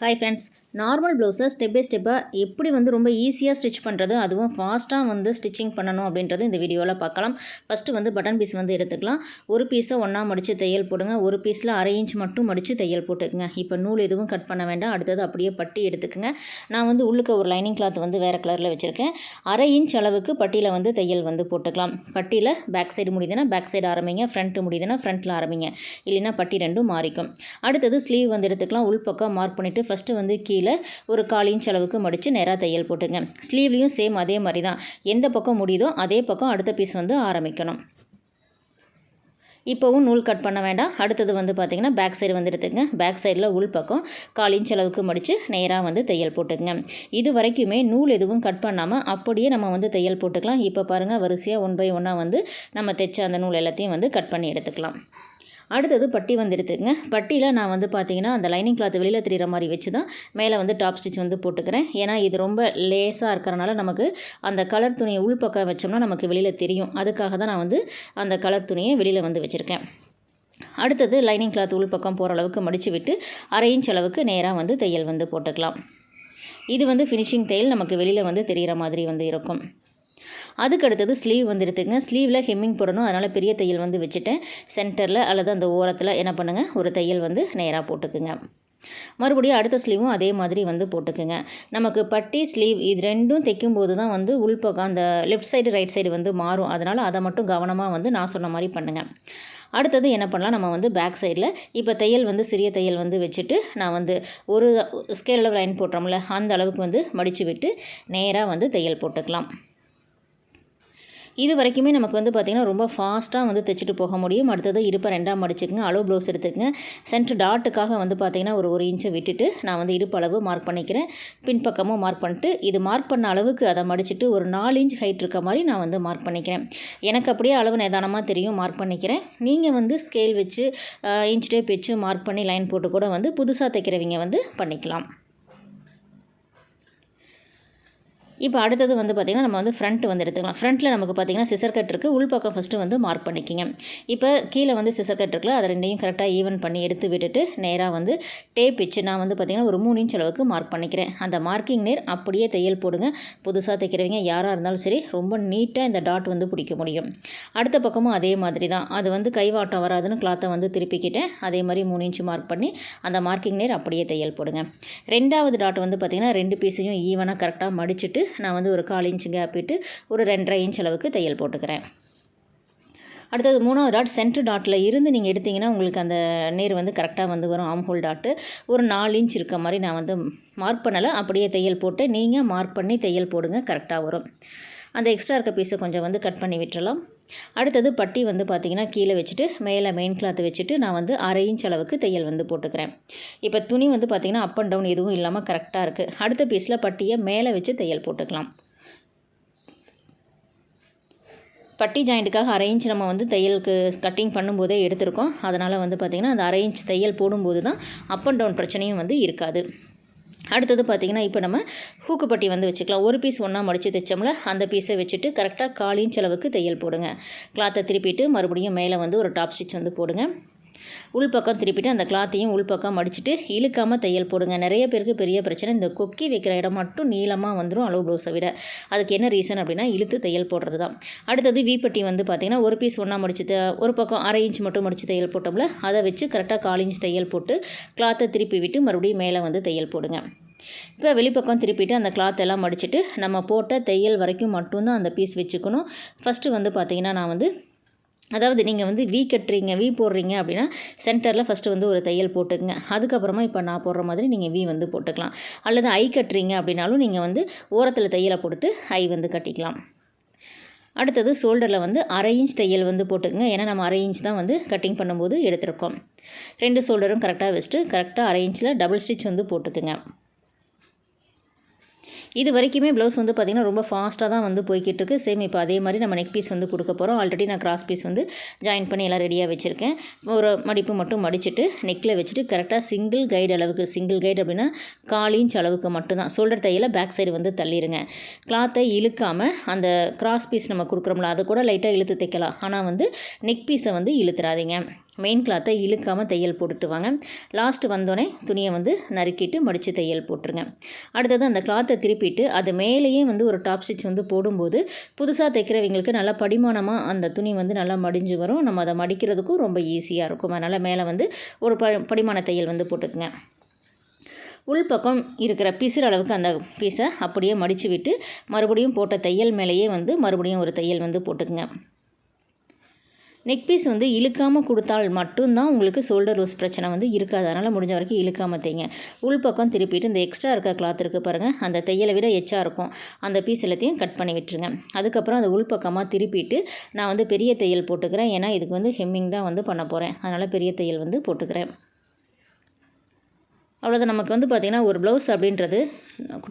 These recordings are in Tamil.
ஹாய் ஃப்ரெண்ட்ஸ் நார்மல் ப்ளவுஸை ஸ்டெப் பை ஸ்டெப்பாக எப்படி வந்து ரொம்ப ஈஸியாக ஸ்டிச் பண்ணுறது அதுவும் ஃபாஸ்ட்டாக வந்து ஸ்டிச்சிங் பண்ணணும் அப்படின்றது இந்த வீடியோவில் பார்க்கலாம். ஃபஸ்ட்டு வந்து பட்டன் பீஸ் வந்து எடுத்துக்கலாம். ஒரு பீஸை ஒன்றா மடித்து தையல் போடுங்க. ஒரு பீஸில் அரை இன்ச் மட்டும் மடித்து தையல் போட்டுக்குங்க. இப்போ நூல் எதுவும் கட் பண்ண வேண்டாம். அடுத்தது அப்படியே பட்டி எடுத்துக்கங்க. நான் வந்து உள்ளுக்க ஒரு லைனிங் கிளாத் வந்து வேறு கலரில் வச்சுருக்கேன். அரை இன்ச் அளவுக்கு பட்டியில் வந்து தையல் வந்து போட்டுக்கலாம். பட்டியில் பேக் சைடு முடியுதுன்னா பேக் சைடு ஆரம்பிங்க. ஃப்ரண்ட்டு முடியுதுன்னா ஃப்ரண்ட்டில் ஆரம்பிங்க. இல்லைன்னா பட்டி ரெண்டும் மாறிக்கும். அடுத்தது ஸ்லீவ் வந்து எடுத்துக்கலாம். உள்பக்கம் மார்க் பண்ணிவிட்டு ஃபஸ்ட்டு வந்து கீ கீழே ஒரு கால் இன்ச் அளவுக்கு மடித்து நேராக தையல் போட்டுங்க. ஸ்லீவ்லேயும் சேம் அதே மாதிரி தான் எந்த பக்கம் முடியுதோ அதே பக்கம் அடுத்த பீஸ் வந்து ஆரம்பிக்கணும். இப்போவும் நூல் கட் பண்ண வேண்டாம். அடுத்தது வந்து பார்த்திங்கன்னா பேக் சைடு வந்து எடுத்துக்கங்க. பேக் சைடில் உள் பக்கம் கால் இன்ச் அளவுக்கு மடித்து நேராக வந்து தையல் போட்டுக்குங்க. இது வரைக்குமே நூல் எதுவும் கட் பண்ணாமல் அப்படியே நம்ம வந்து தையல் போட்டுக்கலாம். இப்போ பாருங்கள் வரிசையாக ஒன் பை ஒன்னாக வந்து நம்ம தைச்ச அந்த நூல் எல்லாத்தையும் வந்து கட் பண்ணி எடுத்துக்கலாம். அடுத்தது பட்டி வந்துடுதுங்க. பட்டியில் நான் வந்து பார்த்தீங்கன்னா அந்த லைனிங் கிளாத் வெளியில் தெரிகிற மாதிரி வச்சு தான் மேலே வந்து டாப் ஸ்டிச் வந்து போட்டுக்கிறேன். ஏன்னா இது ரொம்ப லேஸாக இருக்கிறனால நமக்கு அந்த கலர் துணியை உள்பக்கம் வச்சோம்னா நமக்கு வெளியில் தெரியும். அதுக்காக தான் நான் வந்து அந்த கலர் துணியை வெளியில் வந்து வச்சுருக்கேன். அடுத்தது லைனிங் கிளாத் உள்பக்கம் போகிற அளவுக்கு மடித்து விட்டு அரை இன்ச் அளவுக்கு நேராக வந்து தையல் வந்து போட்டுக்கலாம். இது வந்து ஃபினிஷிங் தையல் நமக்கு வெளியில் வந்து தெரிகிற மாதிரி வந்து இருக்கும். அதுக்கு அடுத்தது ஸ்லீவ் வந்து ஸ்லீவில் ஹெம்மிங் போடணும். அதனால் பெரிய தையல் வந்து வச்சுட்டேன். சென்டரில் அல்லது அந்த ஓரத்தில் என்ன பண்ணுங்கள் ஒரு தையல் வந்து நேராக போட்டுக்குங்க. மறுபடியும் அடுத்த ஸ்லீவும் அதே மாதிரி வந்து போட்டுக்குங்க. நமக்கு பட்டி ஸ்லீவ் இது ரெண்டும் தைக்கும்போது தான் வந்து உள்பக்கம் அந்த லெஃப்ட் சைடு ரைட் சைடு வந்து மாறும். அதனால் அதை மட்டும் கவனமாக வந்து நான் சொன்ன மாதிரி பண்ணுங்கள் அடுத்தது என்ன பண்ணலாம்? நம்ம வந்து பேக் சைடில் இப்போ தையல் வந்து சிறிய தையல் வந்து வச்சுட்டு நான் வந்து ஒரு ஸ்கேல் அளவு லைன் போட்டோம்ல அந்த அளவுக்கு வந்து மடித்து விட்டு நேராக வந்து தையல் போட்டுக்கலாம். இது வரைக்குமே நமக்கு வந்து பார்த்திங்கன்னா ரொம்ப ஃபாஸ்ட்டாக வந்து தைச்சிட்டு போக முடியும். அடுத்தது இருப்பை ரெண்டாக மடிச்சுக்கங்க அளவு ப்ளவுஸ் எடுத்துக்கங்க. சென்டர் டாட்டுக்காக வந்து பார்த்திங்கன்னா ஒரு ஒரு இன்ச்சை விட்டுட்டு நான் வந்து இருப்பு அளவு மார்க் பண்ணிக்கிறேன். பின்பக்கமும் மார்க் பண்ணிட்டு இது மார்க் பண்ண அளவுக்கு அதை மடிச்சுட்டு ஒரு நாலு இன்ச் ஹைட் இருக்க மாதிரி நான் வந்து மார்க் பண்ணிக்கிறேன். எனக்கு அப்படியே அளவு நிதானமாக தெரியும் மார்க் பண்ணிக்கிறேன். நீங்கள் வந்து ஸ்கேல் வச்சு இன்ச் டேப் வச்சு மார்க் பண்ணி லைன் போட்டு கூட வந்து புதுசாக தைக்கிறவங்க வந்து பண்ணிக்கலாம். இப்போ அடுத்தது வந்து பார்த்திங்கன்னா நம்ம வந்து ஃப்ரண்ட் வந்து எடுத்துக்கலாம். ஃப்ரண்ட்டில் நமக்கு பார்த்திங்கன்னா சிசர் கட் இருக்குது உள்பக்கம் ஃபஸ்ட்டு வந்து மார்க் பண்ணிக்கிங்க. இப்போ கீழே வந்து சிசர் கட் இருக்குல்ல அதை ரெண்டையும் கரெக்டாக ஈவன் பண்ணி எடுத்து விட்டுட்டு நேராக வந்து டேப் வச்சு நான் வந்து பார்த்திங்கன்னா ஒரு மூணு இன்ச் அளவுக்கு மார்க் பண்ணிக்கிறேன். அந்த மார்க்கிங் நேர் அப்படியே தையல் போடுங்க. புதுசாக தைக்கிறவங்க யாராக இருந்தாலும் சரி ரொம்ப நீட்டாக இந்த டாட் வந்து பிடிக்க முடியும். அடுத்த பக்கமும் அதே மாதிரி தான். அது வந்து கைவாட்டம் வராதுன்னு கிளாத்தை வந்து திருப்பிக்கிட்டேன். அதே மாதிரி மூணு இன்ச்சு மார்க் பண்ணி அந்த மார்க்கிங் நேர் அப்படியே தையல் போடுங்க. ரெண்டாவது டாட் வந்து பார்த்திங்கன்னா ரெண்டு பீஸையும் ஈவனாக கரெக்டாக மடிச்சுட்டு நான் வந்து ஒரு கால் இன்ச்சு கேப் விட்டு ஒரு ரெண்டரை இன்ச் அளவுக்கு தையல் போட்டுக்கிறேன். அடுத்தது மூணாவது டாட் சென்ட்ரு டாட்டில் இருந்து நீங்கள் எடுத்திங்கன்னா உங்களுக்கு அந்த நேர் வந்து கரெக்டாக வந்து வரும். ஆம் ஹோல் டாட்டு ஒரு நாலு இன்ச் இருக்க மாதிரி நான் வந்து மார்க் பண்ணலை. அப்படியே தையல் போட்டு நீங்கள் மார்க் பண்ணி தையல் போடுங்க கரெக்டாக வரும். அந்த எக்ஸ்ட்ரா இருக்க பீஸை கொஞ்சம் வந்து கட் பண்ணி விட்டுறலாம். அடுத்தது பட்டி வந்து பார்த்திங்கன்னா கீழே வச்சுட்டு மேலே மெயின் கிளாத் வச்சுட்டு நான் வந்து அரை இன்ச் அளவுக்கு தையல் வந்து போட்டுக்கிறேன். இப்போ துணி வந்து பார்த்திங்கன்னா அப் அண்ட் டவுன் எதுவும் இல்லாமல் கரெக்டாக இருக்குது அடுத்த பீஸில் பட்டியை மேலே வச்சு தையல் போட்டுக்கலாம். பட்டி ஜாயிண்ட்டுக்காக அரை இன்ச் நம்ம வந்து தையலுக்கு கட்டிங் பண்ணும்போதே எடுத்திருக்கோம். அதனால் வந்து பார்த்திங்கன்னா அந்த அரை இன்ச் தையல் போடும்போது தான் அப் அண்ட் டவுன் பிரச்சனையும் வந்து இருக்காது. அடுத்தது பார்த்திங்கன்னா இப்போ நம்ம ஹூக்குப்பட்டி வந்து வச்சுக்கலாம். ஒரு பீஸ் ஒன்றா மடித்து தைச்சோம்ல அந்த பீஸை வச்சுட்டு கரெக்டாக காலின் செலவுக்கு தையல் போடுங்க. கிளாத்தை திருப்பிட்டு மறுபடியும் மேலே வந்து ஒரு டாப் ஸ்டிச் வந்து போடுங்க. உள்பக்கம் திருப்பிட்டு அந்த கிளாத்தையும் உள்பக்கம் மடிச்சுட்டு இழுக்காமல் தையல் போடுங்க. நிறைய பேருக்கு பெரிய பிரச்சனை. இந்த கொக்கி வைக்கிற இடம் மட்டும் நீளமாக வந்துடும் அளவு ப்ளவுஸை விட. அதுக்கு என்ன ரீசன் அப்படின்னா இழுத்து தையல் போடுறது தான் அடுத்தது வீப்பட்டி வந்து பார்த்திங்கன்னா ஒரு பீஸ் ஒன்றா மடிச்சு ஒரு பக்கம் அரை இன்ச் மட்டும் மடித்து தையல் போட்டோம்ல அதை வச்சு கரெக்டாக கால் இன்ச் தையல் போட்டு கிளாத்தை திருப்பி விட்டு மறுபடியும் மேலே வந்து தையல் போடுங்க. இப்போ வெளிப்பக்கம் திருப்பிட்டு அந்த கிளாத் எல்லாம் மடிச்சுட்டு நம்ம போட்ட தையல் வரைக்கும் மட்டும்தான் அந்த பீஸ் வச்சுக்கணும். ஃபஸ்ட்டு வந்து பார்த்திங்கன்னா நான் வந்து அதாவது நீங்கள் வந்து வீ கட்டுறீங்க வீ போடுறீங்க அப்படின்னா சென்டரில் ஃபஸ்ட்டு வந்து ஒரு தையல் போட்டுக்குங்க. அதுக்கப்புறமா இப்போ நான் போடுற மாதிரி நீங்கள் வீ வந்து போட்டுக்கலாம். அல்லது ஐ கட்டுறீங்க அப்படின்னாலும் நீங்கள் வந்து ஓரத்தில் தையலை போட்டுட்டு ஐ வந்து கட்டிக்கலாம். அடுத்தது ஷோல்டரில் வந்து அரை இன்ச் தையல் வந்து போட்டுக்கங்க. ஏன்னா நம்ம அரை இன்ச் தான் வந்து கட்டிங் பண்ணும்போது எடுத்திருக்கோம். ரெண்டு ஷோல்டரும் கரெக்டாக வச்சுட்டு கரெக்டாக அரை இன்ச்சில் டபுள் ஸ்டிச் வந்து போட்டுக்குங்க. இது வரைக்குமே ப்ளவுஸ் வந்து பார்த்திங்கன்னா ரொம்ப ஃபாஸ்ட்டாக தான் வந்து போய்கிட்டு இருக்கு சேம் இப்போ அதே மாதிரி நம்ம நெக் பீஸ் வந்து கொடுக்க போகிறோம் ஆல்ரெடி நான் கிராஸ் பீஸ் வந்து ஜாயின் பண்ணி எல்லாம் ரெடியாக வச்சுருக்கேன். ஒரு மடிப்பு மட்டும் மடிச்சுட்டு நெக்கில் வச்சுட்டு கரெக்டாக சிங்கிள் கைடு அளவுக்கு சிங்கிள் கைடு அப்படின்னா கால் இன்ச் அளவுக்கு மட்டும்தான். ஷோல்டர் தையில் பேக் சைடு வந்து தள்ளிடுங்க கிளாத்தை இழுக்காமல் அந்த கிராஸ் பீஸ் நம்ம கொடுக்குறோம்ல அதை கூட லைட்டாக இழுத்து தைக்கலாம். ஆனால் வந்து நெக் பீஸை வந்து இழுத்துறாதீங்க. மெயின் கிளாத்தை இழுக்காமல் தையல் போட்டுட்டு வாங்க. லாஸ்ட்டு வந்தோடனே துணியை வந்து நறுக்கிட்டு மடித்து தையல் போட்டுருங்க. அடுத்தது அந்த கிளாத்தை திருப்பிட்டு அது மேலேயே வந்து ஒரு டாப் ஸ்டிச் வந்து போடும்போது புதுசாக தைக்கிறவங்களுக்கு நல்லா படிமானமாக அந்த துணி வந்து நல்லா மடிஞ்சு வரும். நம்ம அதை மடிக்கிறதுக்கும் ரொம்ப ஈஸியாக இருக்கும். அதனால் மேலே வந்து ஒரு ப படிமான தையல் வந்து போட்டுக்குங்க. உள்பக்கம் இருக்கிற பிசுற அளவுக்கு அந்த பீஸை அப்படியே மடித்து விட்டு மறுபடியும் போட்ட தையல் மேலேயே வந்து மறுபடியும் ஒரு தையல் வந்து போட்டுக்குங்க. நெக் பீஸ் வந்து இழுக்காமல் கொடுத்தால் மட்டும்தான் உங்களுக்கு ஷோல்டர் லூஸ் பிரச்சனை வந்து இருக்காது. அதனால் முடிஞ்ச வரைக்கும் இழுக்காமல் தைங்க உள்பக்கம் திருப்பிட்டு இந்த எக்ஸ்ட்ரா இருக்க கிளாத் இருக்குது பாருங்கள் அந்த தையலை விட எச்சா இருக்கும். அந்த பீஸ் எல்லாத்தையும் கட் பண்ணி விட்டுருங்க. அதுக்கப்புறம் அந்த உள்பக்கமாக திருப்பிட்டு நான் வந்து பெரிய தையல் போட்டுக்கிறேன். ஏன்னா இதுக்கு வந்து ஹெம்மிங் தான் வந்து பண்ண போகிறேன் அதனால் பெரிய தையல் வந்து போட்டுக்கிறேன். அவ்வளோதான் நமக்கு வந்து பார்த்திங்கன்னா ஒரு ப்ளவுஸ் அப்படின்றது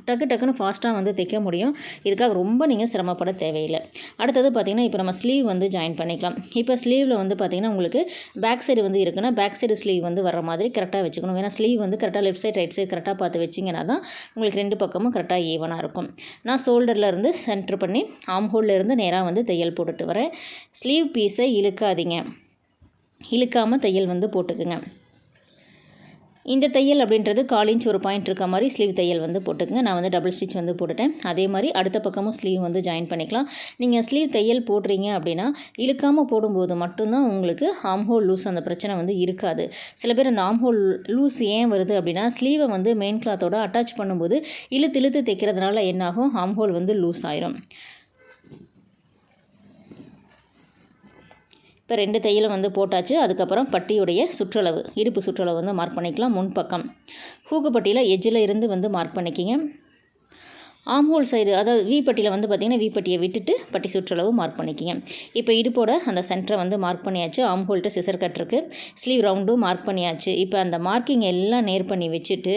டக்கு டக்குன்னு ஃபாஸ்ட்டாக வந்து தைக்க முடியும். இதுக்காக ரொம்ப நீங்கள் சிரமப்பட தேவையில்லை. அடுத்தது பார்த்திங்கன்னா இப்போ நம்ம ஸ்லீவ் வந்து ஜாயின் பண்ணிக்கலாம். இப்போ ஸ்லீவில் வந்து பார்த்திங்கன்னா உங்களுக்கு பேக் சைடு வந்து இருக்குன்னா பேக் சைடு ஸ்லீவ் வந்து வர மாதிரி கரெக்டாக வச்சுக்கணும். ஏன்னா ஸ்லீவ் வந்து கரெக்டாக லெஃப்ட் சைட் ரைட் சைடு கரெக்டாக பார்த்து வச்சிங்கன்னா தான் உங்களுக்கு ரெண்டு பக்கமும் கரெக்டாக ஈவனாக இருக்கும். நான் ஷோல்டரில் இருந்து சென்டர் பண்ணி ஆம் இருந்து நேராக வந்து தையல் போட்டுட்டு வரேன். ஸ்லீவ் பீஸை இழுக்காதீங்க. இழுக்காமல் தையல் வந்து போட்டுக்குங்க. இந்த தையல் அப்படின்றது கால் இன்ச் ஒரு பாயிண்ட் இருக்க மாதிரி ஸ்லீவ் தையல் வந்து போட்டுக்கங்க. நான் வந்து டபுள் ஸ்டிச் வந்து போட்டுட்டேன். அதே மாதிரி அடுத்த பக்கமும் ஸ்லீவ் வந்து ஜாயின் பண்ணிக்கலாம். நீங்கள் ஸ்லீவ் தையல் போடுறீங்க அப்படின்னா இழுக்காமல் போடும்போது மட்டும்தான் உங்களுக்கு ஆம்ஹோல் லூஸ் அந்த பிரச்சனை வந்து இருக்காது. சில பேர் அந்த ஆம்ஹோல் லூஸ் ஏன் வருது அப்படின்னா ஸ்லீவை வந்து மெயின் கிளாத்தோட அட்டாச் பண்ணும்போது இழுத்து இழுத்து தைக்கிறதுனால என்னாகும்? ஆம்ஹோல் வந்து லூஸ் ஆயிரும். இப்போ ரெண்டு தையலும் வந்து போட்டாச்சு. அதுக்கப்புறம் பட்டியுடைய சுற்றளவு இடுப்பு சுற்றளவு வந்து மார்க் பண்ணிக்கலாம். முன்பக்கம். ஹூக்கு பட்டியில் எஜ்ஜில் இருந்து வந்து மார்க் பண்ணிக்கிங்க. ஆம்ஹோல் சைடு அதாவது வீப்பட்டியில் வந்து பார்த்திங்கன்னா வீப்பட்டியை விட்டுட்டு பட்டி சுற்றளவு மார்க் பண்ணிக்கிங்க. இப்போ இடுப்போட அந்த சென்டரை வந்து மார்க் பண்ணியாச்சு ஆம்ஹோல்ட்டு சிசர் கட்டிருக்கு ஸ்லீவ் ரவுண்டும் மார்க் பண்ணியாச்சு. இப்போ அந்த மார்க்கிங் எல்லாம் நேர் பண்ணி வச்சுட்டு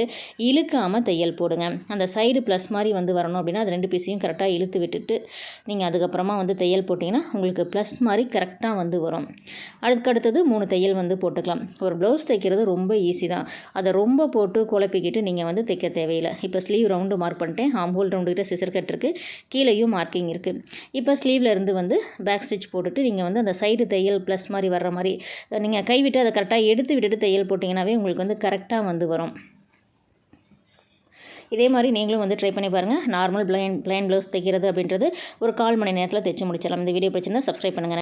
இழுக்காமல் தையல் போடுங்க. அந்த சைடு ப்ளஸ் மாதிரி வந்து வரணும் அப்படின்னா அது ரெண்டு பீஸையும் கரெக்டாக இழுத்து விட்டுட்டு நீங்கள் அதுக்கப்புறமா வந்து தையல் போட்டிங்கன்னா உங்களுக்கு ப்ளஸ் மாதிரி கரெக்டாக வந்து வரும். அதுக்கடுத்தது மூணு தையல் வந்து போட்டுக்கலாம். ஒரு ப்ளவுஸ் தைக்கிறது ரொம்ப ஈஸி தான். அதை ரொம்ப போட்டு குழப்பிக்கிட்டு நீங்கள் வந்து தைக்க தேவையில்லை. இப்போ ஸ்லீவ் ரவுண்டு மார்க் பண்ணிட்டேன் ஆம்ஹோல் ரவுண்டு கிட்ட சிசர் கட் இருக்குது கீழேயும் மார்க்கிங் இருக்குது இப்போ ஸ்லீவில் இருந்து வந்து பேக் ஸ்டிச் போட்டுட்டு நீங்கள் வந்து அந்த சைடு தையல் ப்ளஸ் மாதிரி வர்ற மாதிரி நீங்கள் கைவிட்டு அதை கரெக்டாக எடுத்து விட்டுட்டு தையல் போட்டிங்கன்னாவே உங்களுக்கு வந்து கரெக்டாக வந்து வரும். இதே மாதிரி நீங்களும் வந்து ட்ரை பண்ணி பாருங்கள் நார்மல் பிளைன் பிளைன் ப்ளவுஸ் தைக்கிறது அப்படின்றது ஒரு கால் மணி நேரத்தில் தைச்சு முடிச்சிடலாம். இந்த வீடியோ பிடிச்சிருந்தா சப்ஸ்கிரைப் பண்ணுங்கள்